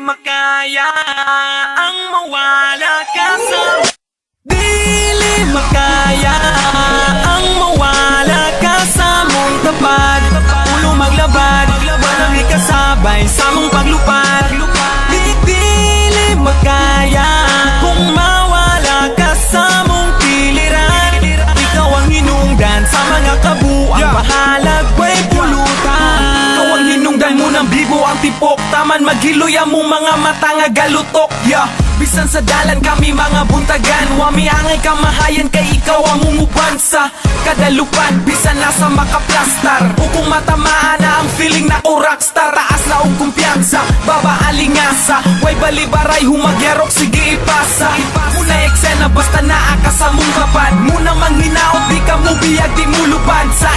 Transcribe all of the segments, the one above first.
makaya ang mawala ka sa Dili makaya ang mawala ka sa mong tapat Ulo maglabad, walang ikasabay sa mong paglupad maghiloy ang mong mga mata nga galutok Yeah. Bisan sa dalan kami mga buntagan Wami angay kamahayan kay ikaw ang umuban sa Kadalupan. Bisan nasa makaplastar O kung matamaan na ang feeling na ko rockstar. Taas na og kumpiyansa, baba alingasa. Way balibaray humagyarok sige ipasa. Muna eksena basta naa ka sa mong kapad. Muna manghinaot di ka mo biyag di mo lupad Sa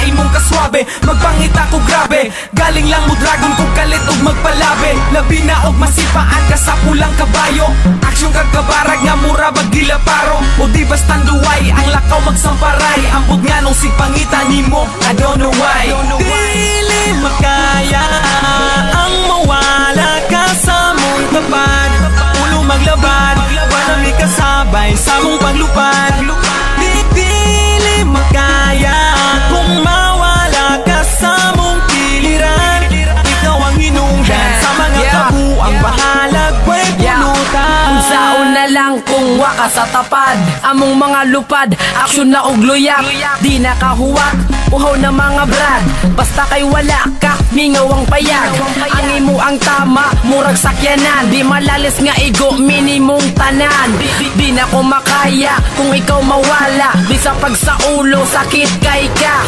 kaswabe magpangita ko grabe. Galing lang mo dragon kung kalit og magpalabi Labi na og masipaan ka sa pulang kabayo. Aksyon kag kabarag nga mura bagila paro. O di basta duway ang lakaw magsamparay. Ambot nga nung sipangita nimo I don't know why. Dili makaya ang mawala ka sa mong tapat. Ulo maglabad, wala may kasabay sa mong paglupad kung waka sa tapad. Among mga lupad, aksyon na og luyak. Di nakahuwak, uhaw na mga brad. Basta kay wala ka, mingaw ang payag. Ang imo ang tama, murag sakyanan. Di malalis nga igo, minimong tanan. Di, di, na ko makaya, kung ikaw mawala. Di sa pag sa ulo, sakit kay ka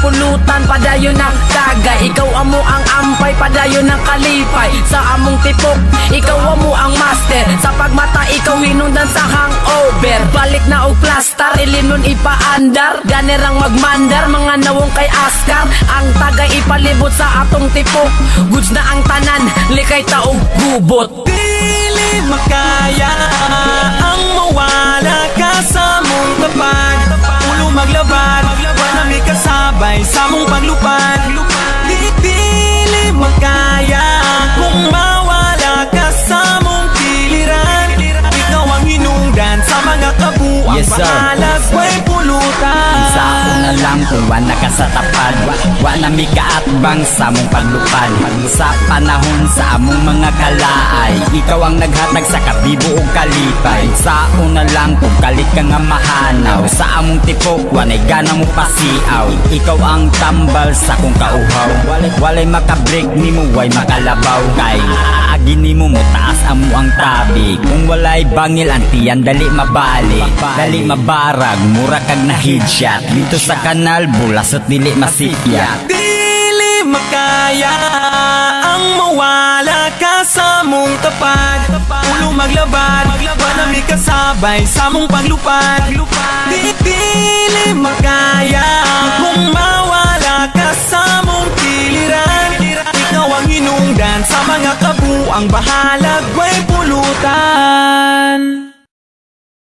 pulutan, padayon ang tagay. Ikaw amo ang ampay, padayon ang kalipay. Sa among tipok, ikaw amo ang master. Sa pagmata, ikaw hinundan sa hangover. Balik na og plastar, ilinon ipaandar. Ganerang magmandar, mga nawong kay Askar. Ang tagay ipalibot sa atong tipok. Goods na ang tanan, likay taog gubot. Dili makaya ang mawala sa mong paglupad wala ka sa tapad Wa, wa na mi kaatbang sa mong paglupad. Sa panahon sa among mga kalaay Ikaw ang naghatag sa kabibo o kalipay. Sa una lang kung kalit ka nga mahanaw Sa among tipok wanay gana mo pasiaw. Ikaw ang tambal sa kong kauhaw. Walay, makabreak ni mo way makalabaw. Kay agi ni mo mo taas amo ang tabi Kung walay bangil ang tiyan dali mabali. Dali mabarag mura kag na headshot Dito sa kanal bulas at dili masipya Dili makaya ang mawala ka sa mong tapat Ulo maglabad, may kasabay sa mong paglupad. Di dili hinungdan sa mga kabuang bahalag Way pulutan